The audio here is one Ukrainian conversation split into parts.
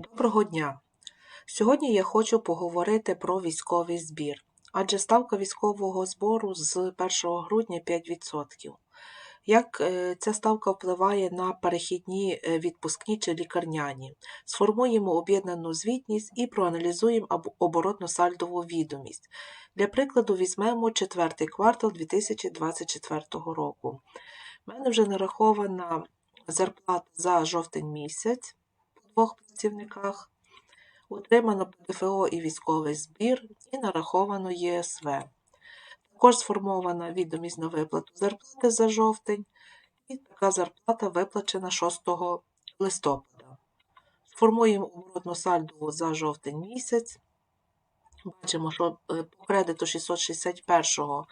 Доброго дня! Сьогодні я хочу поговорити про військовий збір, адже ставка військового збору з 1 грудня 5%. Як е, ця ставка впливає на перехідні е, відпускні чи лікарняні? Сформуємо об'єднану звітність і проаналізуємо або- оборотно-сальдову відомість. Для прикладу, візьмемо четвертий квартал 2024 року. У мене вже нарахована зарплата за жовтень місяць двох працівниках, утримано ПДФО і військовий збір і нараховано ЄСВ. Також сформована відомість на виплату зарплати за жовтень, і така зарплата виплачена 6 листопада. Сформуємо оборотну сальдову за жовтень місяць. Бачимо, що е, по кредиту 661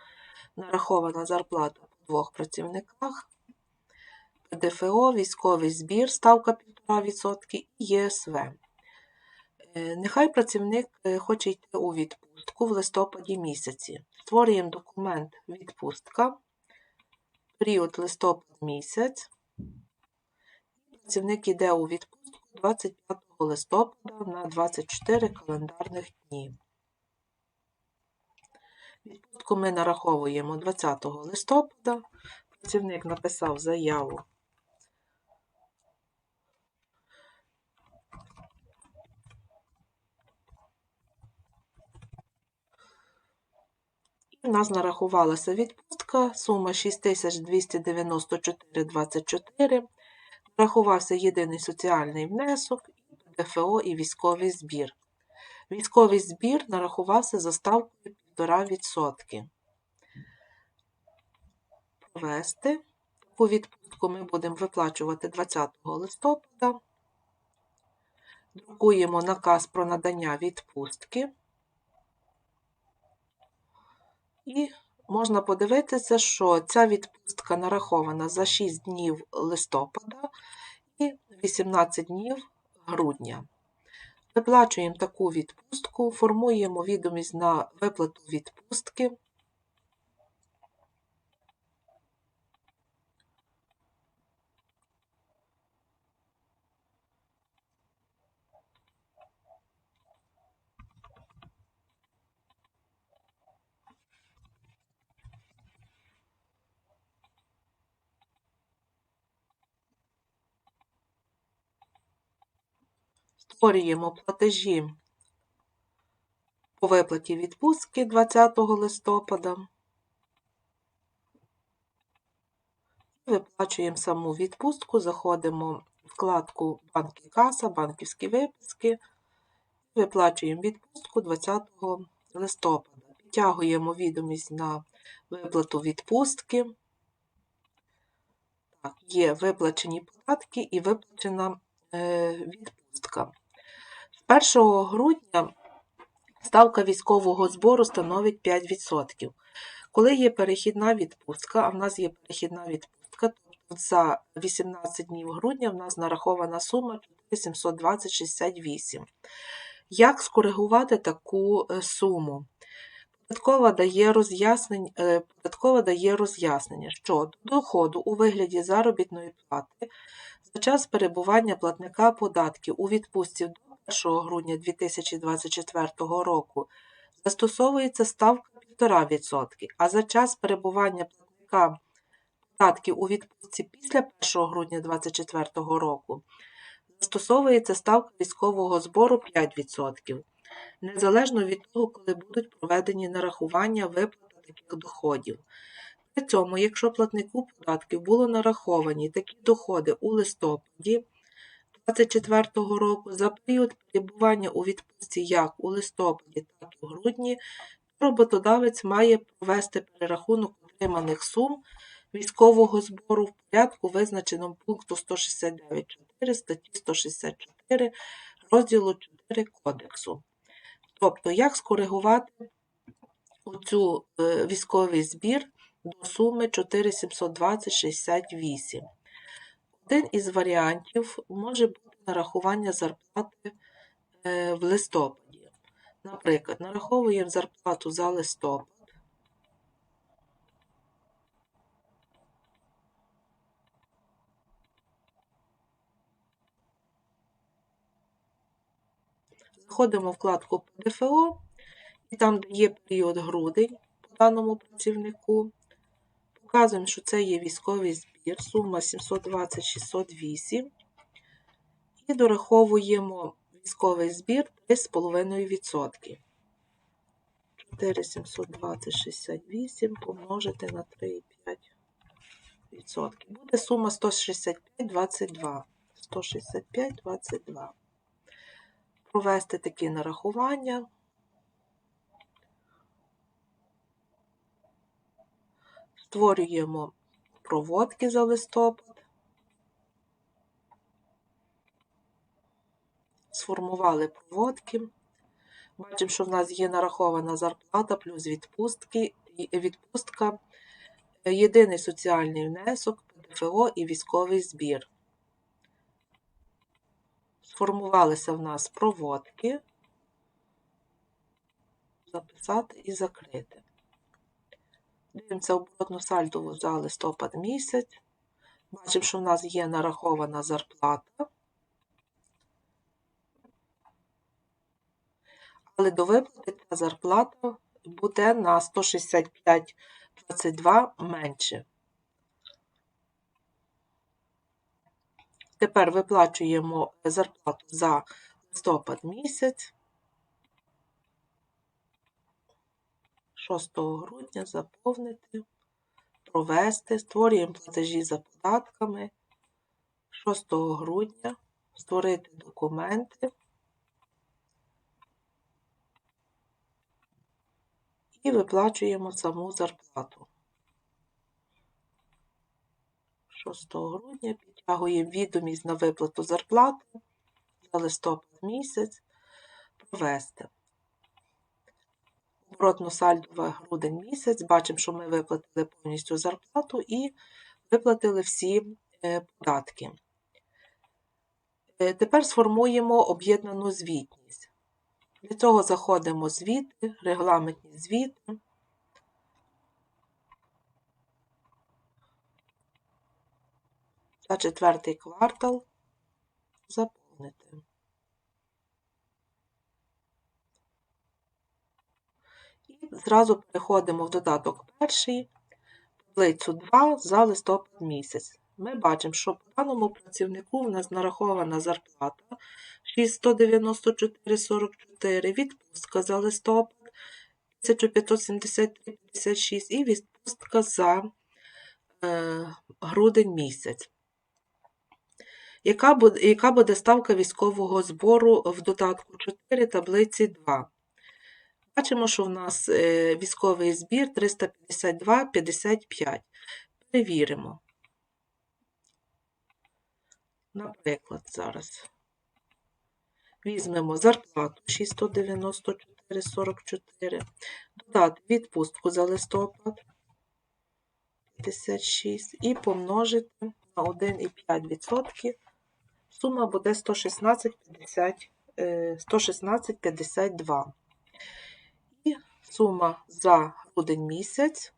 нарахована зарплата по двох працівниках. ПДФО, військовий збір, ставка 1,5% і ЄСВ. Е, Нехай працівник е, хоче йти у відпустку в листопаді місяці. Створюємо документ відпустка, період листопад місяць. Працівник йде у відпустку 25 листопада на 24 календарних дні. Відпустку ми нараховуємо 20 листопада. Працівник написав заяву В нас нарахувалася відпустка, сума 6294,24. Нарахувався єдиний соціальний внесок, ДФО і військовий збір. Військовий збір нарахувався за ставкою 1,5%. Провести. Таку відпустку ми будемо виплачувати 20 листопада. Друкуємо наказ про надання відпустки. І можна подивитися, що ця відпустка нарахована за 6 днів листопада і 18 днів грудня. Виплачуємо таку відпустку, формуємо відомість на виплату відпустки. Створюємо платежі по виплаті відпустки 20 листопада. Виплачуємо саму відпустку, заходимо в вкладку Банки каса, банківські виписки. Виплачуємо відпустку 20 листопада. Підтягуємо відомість на виплату відпустки. Так, є виплачені податки і виплачена е, відпустка. З 1 грудня ставка військового збору становить 5%. Коли є перехідна відпустка, а в нас є перехідна відпустка, тобто за 18 днів грудня в нас нарахована сума 720,68. Як скоригувати таку е, суму? Податкова дає е, Податкова дає роз'яснення, що до доходу у вигляді заробітної плати за час перебування платника податків у відпустці до 1 грудня 2024 року застосовується ставка 1,5%, а за час перебування платника податків у відпустці після 1 грудня 2024 року застосовується ставка військового збору 5%, незалежно від того, коли будуть проведені нарахування виплати таких доходів. При цьому, якщо платнику податків було нараховані такі доходи у листопаді 2024 року за період перебування у відпустці як у листопаді, так і в грудні, то роботодавець має провести перерахунок отриманих сум військового збору в порядку, визначеному пункту 169.4 статті 164 розділу 4 Кодексу. Тобто, як скоригувати оцю е, військовий збір до суми 4720,68. Один із варіантів може бути нарахування зарплати е, в листопаді. Наприклад, нараховуємо зарплату за листопад. Заходимо в вкладку ПДФО, і там, де є період грудень по даному працівнику, показуємо, що це є військовий збір, сума 720-608. І дораховуємо військовий збір 3,5%. 4720,68 помножити на 3,5%. Буде сума 165,22. 165,22. Провести такі нарахування. Створюємо проводки за листопад. Сформували проводки. Бачимо, що в нас є нарахована зарплата плюс відпустки, відпустка, єдиний соціальний внесок, ПДФО і військовий збір. Сформувалися в нас проводки. Записати і закрити. Дивимося оборотну сальдову за листопад місяць. Бачимо, що в нас є нарахована зарплата. Але до виплати ця зарплата буде на 165,22 менше. Тепер виплачуємо зарплату за листопад місяць. 6 грудня заповнити, провести, створюємо платежі за податками. 6 грудня створити документи. і виплачуємо саму зарплату. 6 грудня підтягуємо відомість на виплату зарплати за листопад місяць провести. Оборотно сальдове грудень місяць. Бачимо, що ми виплатили повністю зарплату і виплатили всі е, податки. Е, Тепер сформуємо об'єднану звітність. Для цього заходимо в звіти, регламентні звіти. За четвертий квартал заповнити. І зразу переходимо в додаток перший, таблицю 2 за листопад місяць. Ми бачимо, що по даному працівнику в нас нарахована зарплата 694,44, відпустка за листопад 1573,56 і відпустка за е, грудень місяць. Яка буде, яка буде ставка військового збору в додатку 4 таблиці 2? Бачимо, що в нас е, військовий збір 352,55. Перевіримо. Наприклад, зараз візьмемо зарплату 694,44, додати відпустку за листопад 56 і помножити на 1,5%. Сума буде 116,50, е, 116,52. І сума за грудень місяць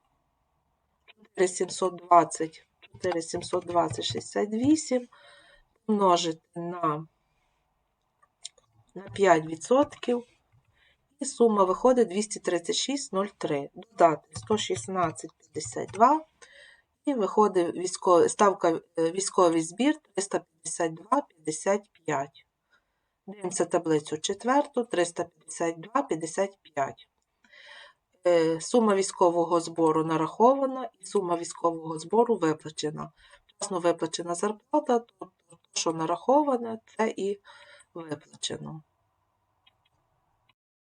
4720, 4720,68 помножити на, на 5%, і сума виходить 236,03. Додати 116,52 і виходить військовий, ставка е, військовий збір 352,55. Дивимося таблицю четверту 352,55. Е, Сума військового збору нарахована і сума військового збору виплачена. Вчасно виплачена зарплата, тобто, що нараховане, це і виплачено.